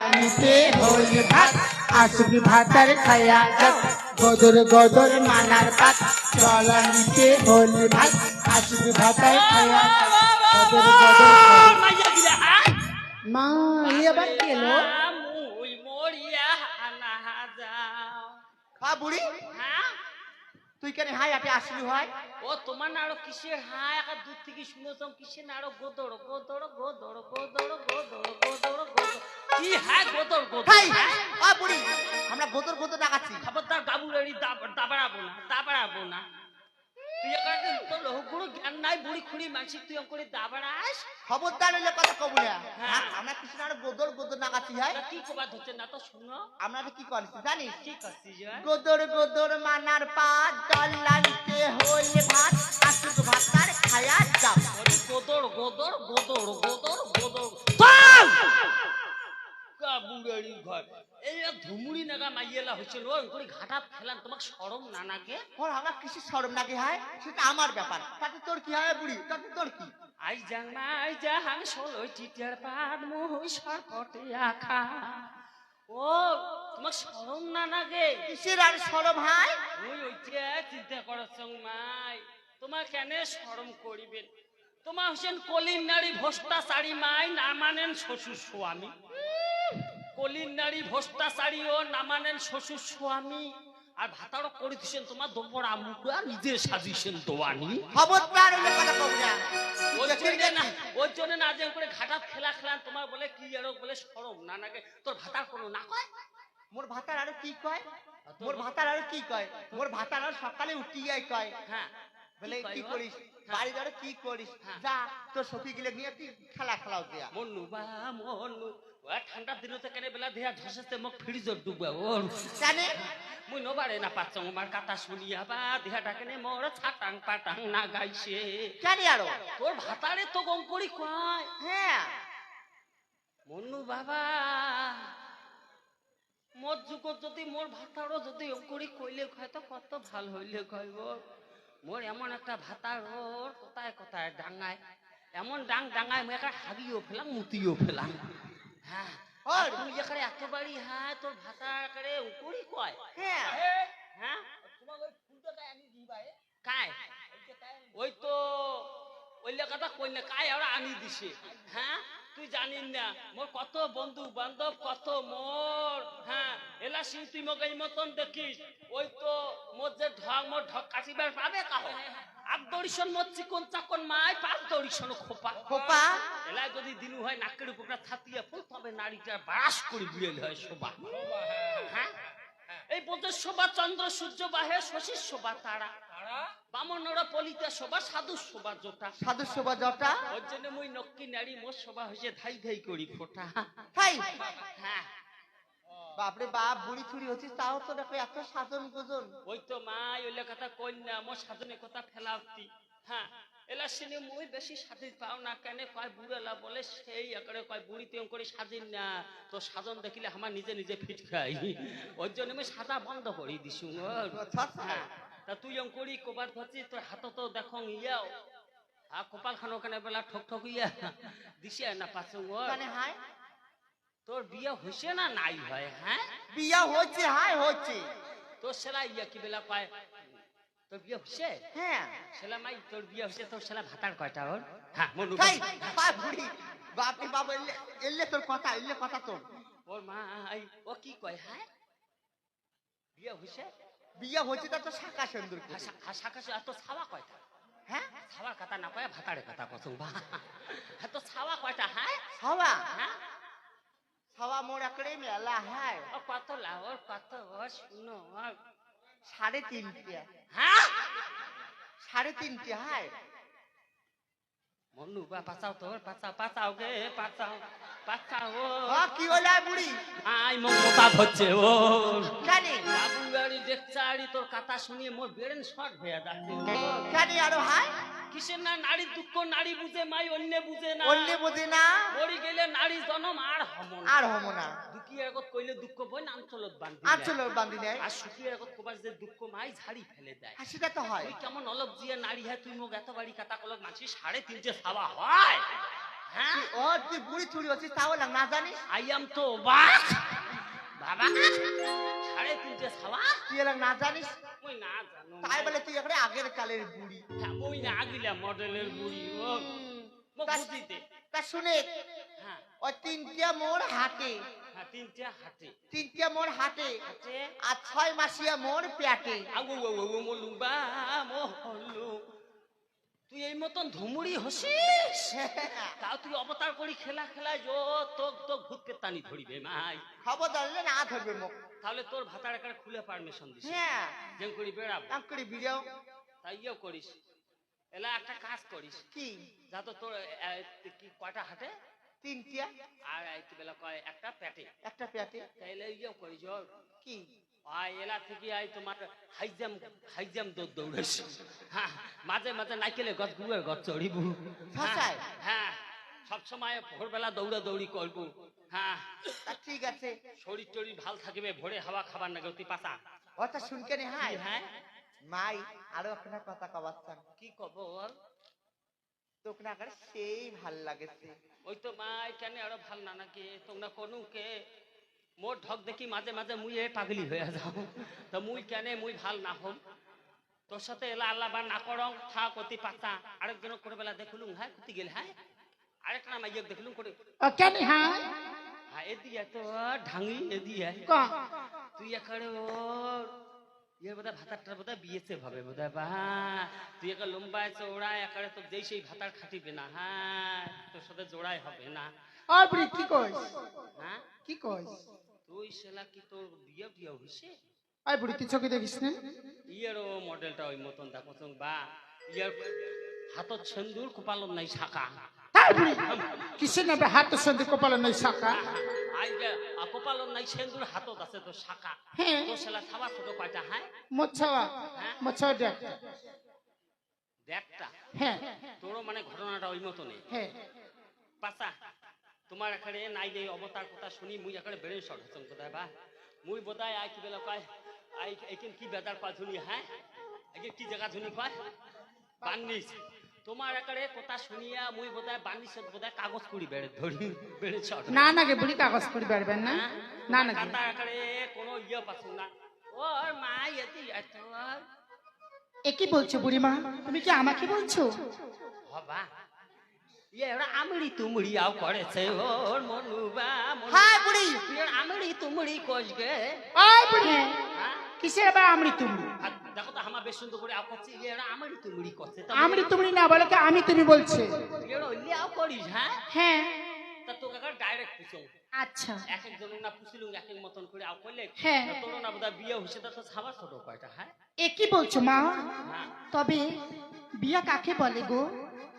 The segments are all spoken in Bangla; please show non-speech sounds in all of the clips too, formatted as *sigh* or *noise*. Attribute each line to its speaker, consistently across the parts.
Speaker 1: নিতে হল ভাত আসবি ভাতার খায়া যাক গদর গদর মানার পাত চলা নিতে হল ভাত আসবি ভাতার খায়া গদর গদর
Speaker 2: মাইয়া গিলা
Speaker 1: মা এই আবার কি
Speaker 2: মুই মরিয়া হানা যাও
Speaker 3: হ্যাঁ বুড়ি। তুই কেন হাই আটে আসলি হয়?
Speaker 2: ও তোমার নাড়ো কিসের হাই? একা দূর থেকে শুনেছ কিসের নাড়ো? গোদড় গোদড় গোদড় গোদড় গোদড় গোদড় গোদড়। কি হাই গোদড় গোদড়? হাই
Speaker 3: আ বুড়ি আমরা গোদর গোদর ডাকাচ্ছি
Speaker 2: খবরদার গাবু রেডি দাবাড়াবো না দাবাড়াবো না। তুই একাতে তোর লহুগুড়ো জ্ঞান নাই বুড়ি খুড়ি মানসিক তুই করে দাবাড়াস।
Speaker 3: খবরদার হইলে কথা
Speaker 2: হ্যাঁ।
Speaker 3: হ্যাঁ, আমরা কিছু না গোদর গোদর ডাকাচ্ছি হয়।
Speaker 2: কি কবার ধরছে না তো শুনো।
Speaker 3: আমরা কি করছি জানিস?
Speaker 2: কি?
Speaker 3: গোদর গোদর মানার পাত ডলানিতে হল ভাত আসুক ভাতার খায়া যাও
Speaker 2: গোদর গোদর গোদর গোদর গোদর। চল কাবুড়ারি ঘর। এই ধুমুড়ি নাগা মাইয়েলা হচ্ছিল করে ঘাটা ফেলান তোমাকে সরম না নাকে
Speaker 3: ওর আমরা কিছু সরম নাকি হয়? সেটা আমার ব্যাপার। তাতে তোর কি হয় বুড়ি? তাতে তোর কি?
Speaker 2: আই জাং মাই জাহাং সলই টিটার পাদ মই সরপটে আখা। ও তোমাকে সরম না নাগে?
Speaker 3: কিসের আর সরম হয়?
Speaker 2: ওই ওইটা চিন্তা করছ মাই তোমার কেন সরম করিবেন? তোমার হচ্ছেন কলির নারী ভোস্তা শাড়ি মাই না মানেন শ্বশুর স্বামী। কলির নারী শাড়ি ও না মানেন শ্বশুর স্বামী। আর ভাতারও করে দিছেন তোমার দোপড়া মুখা নিজে সাজিছেন দোয়ানি।
Speaker 3: খবরদার হইলে কথা কব না।
Speaker 2: ওই
Speaker 3: দেখে
Speaker 2: জন্যে না
Speaker 3: গেছি।
Speaker 2: ওই জন্য না যে করে ঘাটা খেলা খেলান তোমার বলে কি আরও বলে সরম না নাগে তোর ভাতার কোনো না কয়?
Speaker 3: মোর ভাতার আর কি কয়? মোর ভাতার আর কি কয়? মোর ভাতার আর সকালে উঠিয়াই কয়।
Speaker 2: হ্যাঁ
Speaker 3: বলে কি? করিস?
Speaker 2: হ্যাঁ।
Speaker 3: বাড়ি ধরে কি করিস?
Speaker 2: হ্যাঁ।
Speaker 3: যা তোর সখী গিলে নিয়ে তুই খেলা খেলাও দিয়া
Speaker 2: মনু বা মনু ও ঠান্ডা দিনতে কেনে বেলা দেয়া ধসতে মোক ফ্রিজত ডুবা ওর
Speaker 3: জানে?
Speaker 2: মুই নবারে না পাচ্ছং আমার কথা শুনিয়া বা দেহাটা কেনে মোর ছাটাং পাটাং না গাইছে
Speaker 3: জানি আরও
Speaker 2: তোর ভাতারে তো গম কয়।
Speaker 3: হ্যাঁ
Speaker 2: বাবা মোর যুগত যদি মোর ভাতারও যদি অঙ্কুরি কইলে কয় তো কত ভালো হইলে কইব মোর এমন একটা ভাতার কোথায় কোথায় ডাঙায় এমন ডাং ডাঙায় মই একটা হাগিও ফেলাম মুতিও ফেলাম হ্যাঁ। আর? তুই এখানে এত হ্যাঁ তোর ভাতা একারে অঙ্কুরি কয়।
Speaker 3: হ্যাঁ।
Speaker 2: হ্যাঁ? কায় ওই তো ওই লেখাটা কইলে কায় ওরা আনি দিছে। হ্যাঁ? তুই জানিস না মোর কত বন্ধু বান্ধব কত মোর হ্যাঁ? এলা সিং তুই মোক এই মতন দেখিস। ওই তো মোর যে ঢক মোর ঢক কাটিবার পাবে কাহ? আগ দড়িশন মোর চিকন চাকন মাই পাঁচ দড়িশন খোপা।
Speaker 3: খোপা?
Speaker 2: এলাই যদি দিনু হয় নাকের উপরটা ছাতিয়া ফুল তবে নারীটা বাস করে বিড়েল হয় শোভা। হ্যাঁ? এই বোধের শোভা চন্দ্র সূর্য বাহে শশীর শোভা তারা। বামনরা পলিতে শোভা সাধু শোভা জোটা।
Speaker 3: সাধু শোভা জটা?
Speaker 2: ওর জন্য মুই নক্কি নারী মোর শোভা হয়েছে ধাই ধাই করি ফোটা। হ্যাঁ।
Speaker 3: বাপরে বাপ বুড়ি ছুড়ি হচ্ছিস তাও তো দেখো এত সাধন গোজন।
Speaker 2: ওই তো মা ওই কথা কন্যা মোর সাধনের কথা ফেলাওতি হ্যাঁ এলা সিনে মুই বেশি স্বাধীন পাও না কেন? কয় বুড়েলা বলে সেই একরে কয় বুড়ি তেম করে স্বাধীন না। তো সাধন দেখিলে আমার নিজে নিজে ফিট খাই ওই জন্য আমি সাদা বন্ধ করে দিছু ওর।
Speaker 3: আচ্ছা, আচ্ছা।
Speaker 2: হ্যাঁ, তা তুই এম করি কবার ধরছি তোর হাত তো দেখং ইয়াও। হ্যাঁ কপাল খানো কেন বেলা ঠক ঠক ইয়া দিছে না পাচ্ছ
Speaker 3: মানে হাই
Speaker 2: তোর বিয়ে হয়েছে না নাই হয় হ্যাঁ?
Speaker 3: বিয়া হচ্ছে হাই হচ্ছে
Speaker 2: তোর সেলা ইয়া কি বেলা পায় তোর বিয়ে হয়েছে
Speaker 3: হ্যাঁ।
Speaker 2: সেলা মাই তোর বিয়ে হয়েছে তোর সেলা ভাতার কয়টা ওর? হ্যাঁ মনু
Speaker 3: হাই বাপ বুড়ি বাপ এলে এলে তোর কথা এলে কথা তোর।
Speaker 2: ওর মা ও কি কয় হ্যাঁ? বিয়ে হয়েছে
Speaker 3: বিয়া হচ্ছে তার তো শাখা সুন্দর।
Speaker 2: শাখা এত ছাওয়া কয়টা?
Speaker 3: হ্যাঁ?
Speaker 2: ছাওয়ার কথা না কয় ভাতারের কথা কসম বা। এত ছাওয়া কয়টা হ্যাঁ?
Speaker 3: ছাওয়া?
Speaker 2: হ্যাঁ?
Speaker 3: ছাওয়া মোর একড়ে মেলা হ্যাঁ
Speaker 2: কত লাওর কত শুনো
Speaker 3: সাড়ে তিনটে
Speaker 2: হ্যাঁ
Speaker 3: সাড়ে তিনটে হাই
Speaker 2: মনু বা পাচাও তোর পাচাও পাচাও গে পাচাও পাচাও ও
Speaker 3: হ্যাঁ কি হলো বুড়ি
Speaker 2: আই মমতা হচ্ছে ও দেখছাড়ি তোর কথা শুনিয়ে মোর বেরেন শর্ট হয়ে যাচ্ছে।
Speaker 3: জানি আরও
Speaker 2: কিসের না নারী দুঃখ নারী বুঝে মাই অন্য বুঝে না।
Speaker 3: অন্য বুঝি না।
Speaker 2: মরি গেলে নারী জনম আর হম না।
Speaker 3: আর হমো না।
Speaker 2: দুঃখী আগত কইলে দুঃখ বই না আঞ্চলত বান্ধি দেয়।
Speaker 3: চলো বান্ধি নেয়
Speaker 2: আর সুখী আগত কবার যে দুঃখ মাই ঝাড়ি ফেলে দেয়।
Speaker 3: সেটা তো হয়।
Speaker 2: তুই কেমন অলপ জিয়া নারী হ্যাঁ তুই মোক এত বাড়ি কাটা কলক মানছি সাড়ে তিনটে ছাওয়া হয়। হ্যাঁ?
Speaker 3: ও তুই বুড়ি চুরি হচ্ছিস তাও লাগ না জানিস?
Speaker 2: আই এম তো বাক বাবা সাড়ে তিনটে সাবা
Speaker 3: তুই এলাক না জানিস
Speaker 2: ওই না জানো
Speaker 3: তাই বলে তুই এখানে আগের কালের বুড়ি
Speaker 2: হ্যাঁ, ওই না আগিলা মডেলের বুড়ি ও
Speaker 3: তা-
Speaker 2: বুঝিতে
Speaker 3: তা শুনে
Speaker 2: হ্যাঁ
Speaker 3: ওই তিনটে মোড় হাটে
Speaker 2: হ্যাঁ তিনটে হাতে
Speaker 3: তিনটে মোড় হাটে আর ছয় মাসিয়া মোড় পেটে
Speaker 2: আগু আগু মহল্লু তুই এই মতন ধুমুড়ি হসিস? *laughs* তাও তুই অবতার করি খেলা খেলা যো তোক তো ভূত পেতানি ধরিবে মাই।
Speaker 3: খবর ধরলে না ধরবে মুখ।
Speaker 2: তাহলে তোর ভাতার একার খুলে পারমিশন দিস
Speaker 3: হ্যাঁ।
Speaker 2: যেন করি বেড়াবো।
Speaker 3: কাম করে বিড়াও।
Speaker 2: তাই ইয়েও করিস। এলা একটা কাজ করিস।
Speaker 3: কি?
Speaker 2: যা তো তোর কি কয়টা হাটে?
Speaker 3: তিনটে
Speaker 2: আর বেলা কয় একটা পেটে
Speaker 3: একটা পেটে
Speaker 2: তাইলে ইয়েও করিস
Speaker 3: কি?
Speaker 2: আয় এলা থেকে আই তোমার হাইজাম হাইজাম দৌড় দৌড়াইস হ্যাঁ মাঝে মাঝে নাইকেলে গছ গুয়ের গছ চড়িব। হ্যাঁ সব ভোরবেলা দৌড়া দৌড়ি করব। হ্যাঁ
Speaker 3: ঠিক আছে।
Speaker 2: শরীর টরীর ভালো থাকিবে ভোরে হাওয়া খাবার না গতি পাতা
Speaker 3: ওটা শুনকে নে হাই
Speaker 2: হ্যাঁ?
Speaker 3: মাই আরও একটা কথা কবাচ্ছান
Speaker 2: কি খবর
Speaker 3: তোকে না সেই ভালো লাগেছে।
Speaker 2: ওই তো মাই কেন আরও ভালো না নাকি? তোমরা কোনু কে মোর ঢক দেখি মাঝে মাঝে মুই এ পাগলি হয়ে যাও। তো মুই কেন মুই ভালো না হম। তোর সাথে এলা আল্লাহ বা না করং থাক অতি পাতা। আরেকজন করে বেলা দেখলুম হ্যাঁ কুতি গেল হ্যাঁ। আরেক না মাইয়ক দেখলুম করে।
Speaker 1: কেন হ্যাঁ
Speaker 2: হ্যাঁ এদিকে তো ঢাঙ্গি এদিকে
Speaker 1: ক?
Speaker 2: তুই একারে ওর ইয়ে বোধহয় ভাতারটার বোধহয় বিয়েছে ভাবে বোধহয় বা। তুই একা লম্বায় চৌড়ায় একারে তো যেই সেই ভাতার খাটিবে না হ্যাঁ। তোর সাথে জোড়াই হবে না।
Speaker 1: বুড়ি কি কইস?
Speaker 2: হ্যাঁ?
Speaker 1: কি কইস?
Speaker 2: তুই সেলা কি তোর বিয়ে বিয়ে হইছে?
Speaker 1: ওই বুড়ি কি চোখে দেখিস না?
Speaker 2: ইয়েরও মডেলটা ওই মতন দেখো বা ইয়ার হাতত সেন্দুর কপালত নাই শাখা।
Speaker 1: কিসে নেবে হাত নেই শাখা?
Speaker 2: আই কপালত নাই সেন্দুর হাতত আছে তো শাখা।
Speaker 1: হ্যাঁ।
Speaker 2: তো ছোট কয়টা হ্যাঁ?
Speaker 1: মোছাওয়া মোছাওয়া দেখ
Speaker 2: দেখটা
Speaker 1: হ্যাঁ।
Speaker 2: তোরও মানে ঘটনাটা ওই মতনই?
Speaker 1: হ্যাঁ।
Speaker 2: পাছা। তোমার এখানে নাই যে অবতার কথা শুনি মুই এখানে বেড়ে শর্ট হচ্ছন কোথায় বা? মুই বোধহয় আই কি বেলা কয় আই এইখান কি বেদার কয় শুনি হ্যাঁ? এইখান কি জায়গা শুনি কয়? বান্নিস তোমার একারে কথা শুনিয়া মুই বোধহয় বান্নিস বোধহয় কাগজ কুড়ি বেড়ে ধরি বেড়ে শর্ট
Speaker 1: না না গে বুড়ি কাগজ করে বেরবেন না। না না গে।
Speaker 2: কাতা একারে কোনো ইয়ে পাচ্ছ না। ওর মা এতে এত
Speaker 1: এ কি বলছো বুড়িমা? তুমি কি আমাকে বলছো?
Speaker 2: হবা।
Speaker 1: কিসের আবার আমরি তুমি
Speaker 2: দেখো তো আমার বেশ সুন্দর করে আও করছে ইয়ার আমড়ি তুমড়ি করছে তা
Speaker 1: আমরি তুমি না বলে আমি তুমি বলছে
Speaker 2: আও করিস হ্যাঁ
Speaker 1: হ্যাঁ
Speaker 2: তা তোকে কার ডাইরেক্ট পুছো
Speaker 1: আচ্ছা
Speaker 2: এক এক জনের না পুছিলুম এক এক মতন করে আও করলে
Speaker 1: হ্যাঁ।
Speaker 2: তোর না বোধহয় বিয়ে হয়েছে তা তো ছাবা ছোট কয়টা হ্যাঁ
Speaker 1: এ কি বলছো মা তবে বিয়া কাকে বলে গো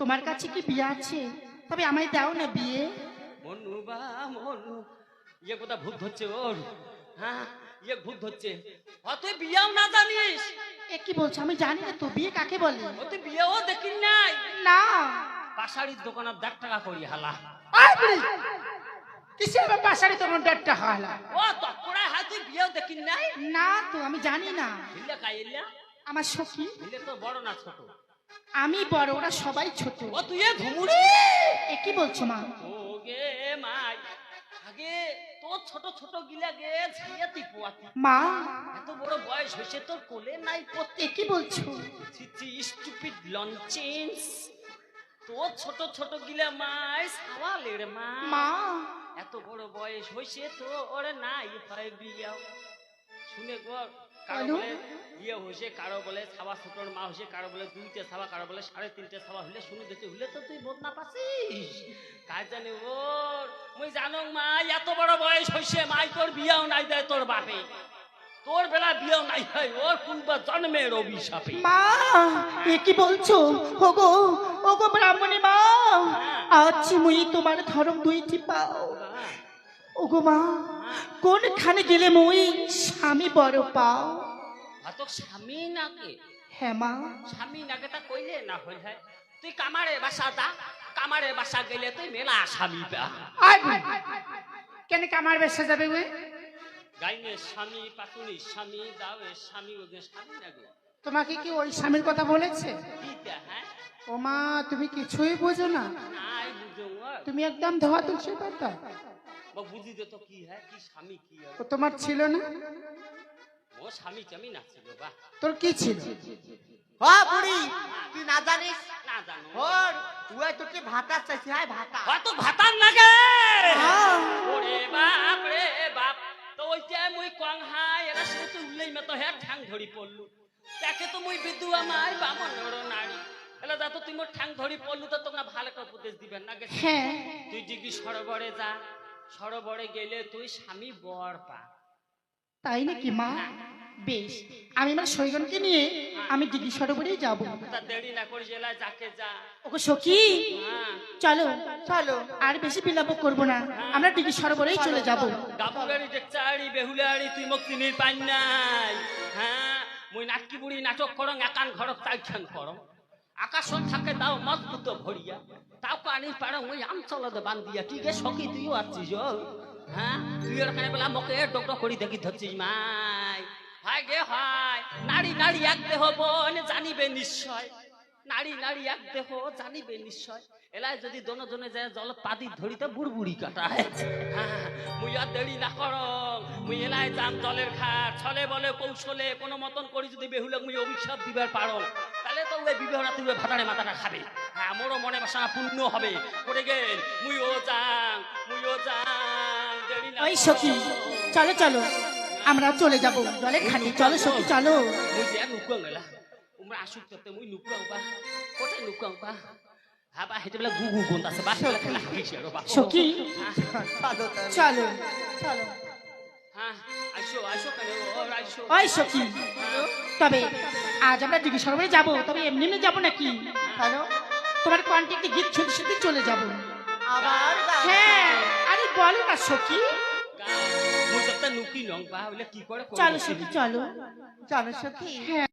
Speaker 1: তোমার কাছে কি বিয়ে আছে? তবে আমায় দাও না বিয়ে।
Speaker 2: মনু বা মনু ইয়ে কোথা ভূত ধরছে ওর? হ্যাঁ ইয়ে ভূত ধরছে। তুই বিয়েও না জানিস?
Speaker 1: এ কি বলছো? আমি জানি না তো বিয়ে কাকে বলে?
Speaker 2: ও তুই বিয়েও দেখিস নাই?
Speaker 1: না।
Speaker 2: পাশাড়ির দোকানত দেড় টাকা করি হালা।
Speaker 1: কিসের আবার পাশারি তোমার ডরটা হালা?
Speaker 2: ও তকড়া হ্যাঁ তুই বিয়েও দেখিস নাই?
Speaker 1: না তো আমি জানি না। আমার সখী?
Speaker 2: তো বড় না ছোট।
Speaker 1: আমি বড় ওরা সবাই ছোট।
Speaker 2: ও তুই এ ধুমুড়ি!
Speaker 1: এ কি বলছো মা?
Speaker 2: ও গে মাই আগে তোর ছোট ছোট গিলা গে ঝিয়াতি পোয়াতি
Speaker 1: মা?
Speaker 2: এত বড় বয়স হয়েছে তোর কোলে নাই পড়তে
Speaker 1: কি বলছো?
Speaker 2: ছিছি স্টুপিড লঞ্চেন্স তোর ছোট ছোট গিলা মাই সাওয়ালের মা।
Speaker 1: মা?
Speaker 2: এত বড় বয়স হয়েছে তো ওরে নাই হয় বিয়াও। শুনে গো কারও বিয়ে হয়েছে কারও বলে সাবা ছোটর মা হয়েছে কারও বলে দুইটে সাবা কারও বলে সাড়ে তিনটে সাবা হলে শুনে দিতে হলে তো তুই বোধ না পাছিস কার জানে ওর? মুই জানো মা এত বড় বয়স হয়েছে মাই তোর বিয়াও নাই দেয় তোর বাপে। তোর বেলা বিয়াও নাই হয় ওর পূর্ব জন্মের অভিশাপে।
Speaker 1: মা এ কি বলছো? ওগো ওগো ব্রাহ্মণী মা আজ মুই তোমার ধরম দুইটি পাও। ওগো মা কোনখানে গেলে মুই স্বামী বড় পাও?
Speaker 2: অত স্বামী নাকে?
Speaker 1: হ্যাঁ মা।
Speaker 2: স্বামী নাকে তা কইলে না হই হয়। তুই কামারে বাসা দা কামারে বাসা গেলে তুই মেলা স্বামী পা।
Speaker 1: কেন কামার বেসে যাবে ওই?
Speaker 2: গাইনে স্বামী পাতুনি স্বামী দাওয়ে স্বামী ওদের স্বামী নাগে
Speaker 1: তোমাকে কি ওই স্বামীর কথা বলেছে?
Speaker 2: হ্যাঁ?
Speaker 1: ও মা তুমি কিছুই বোঝো না। তুমি একদম ধোয়া তুলসী পাতা।
Speaker 2: বুঝি তো কি হ্যাঁ? কি স্বামী কি
Speaker 1: ও তোমার ছিল না?
Speaker 2: ও স্বামী
Speaker 1: তোর কি ছিল?
Speaker 3: হ বুড়ি তুই না জানিস?
Speaker 2: না জানো।
Speaker 3: ওর তুই তোকে ভাতা চাইছি হাই ভাতা।
Speaker 2: কত ভাতার লাগে
Speaker 3: হ্যাঁ।
Speaker 2: ওরে বাপ রে বাপ তো ওইটা মুই কং হাই এরা সে তো উল্লেই মতো হ্যাঁ ঠ্যাং ধরি পড়লু। তাকে তো মুই বিদু আমার বামন নারী এলা যা তো তুই মোর ঠ্যাং ধরি পড়লু তো তোমরা ভালো করে উপদেশ দিবেন না
Speaker 1: হ্যাঁ।
Speaker 2: তুই সরোবরে যা সরোবরে গেলে তুই স্বামী বর পা
Speaker 1: তাই নাকি মা? বেশ আমি আমার সৈগনকে নিয়ে আমি দিঘি সরোবরেই যাব।
Speaker 2: তা দেরি না করে জেলায় যাকে যা।
Speaker 1: ওকে সখী চলো
Speaker 3: চলো
Speaker 1: আর বেশি বিলাপ করব না। আমরা দিঘি সরোবরেই চলে যাব।
Speaker 2: তুই চিনির পাই নাই হ্যাঁ মুই নাটকি বুড়ি নাটক করং একান ঘরক তাইখান করং। আকাশত থাকে দাও মজবুত ভরিয়া। তাও পানি পাড়ং ওই আমচলতে বান্ধিয়া। কি গে সখি তুইও আছিস হ্যাঁ? হয় হয় এলাই হ্যাঁ, ঘাট। ছলে বলে কৌশলে কোনো মতন করি যদি বেহুলে মুই অভিশাপ দিবার পারো। তাহলে তো ওই বিবাহরা তুই ভাতারে মাথাটা খাবে। হ্যাঁ মোরও মনে বাসনা পূর্ণ হবে। করে গেল মুই ও যাং মুই ও যাং।
Speaker 1: ওই সখী চলো চলো। আমরা চলে যাব। জলের খালি চলো সখী চলো। সখী
Speaker 3: চলো।
Speaker 1: চলো ওই সখী তবে আজ আমরা দিঘি সরোবরে যাব। তবে এমনি এমনি যাব নাকি? তোমার কন্ট্যাক্টে গীত শুনতে শুনতে চলে যাব।
Speaker 3: আবার
Speaker 1: হ্যাঁ। বলো না সখী? চলো সখী চলো।
Speaker 3: জানো সখী।
Speaker 1: হ্যাঁ।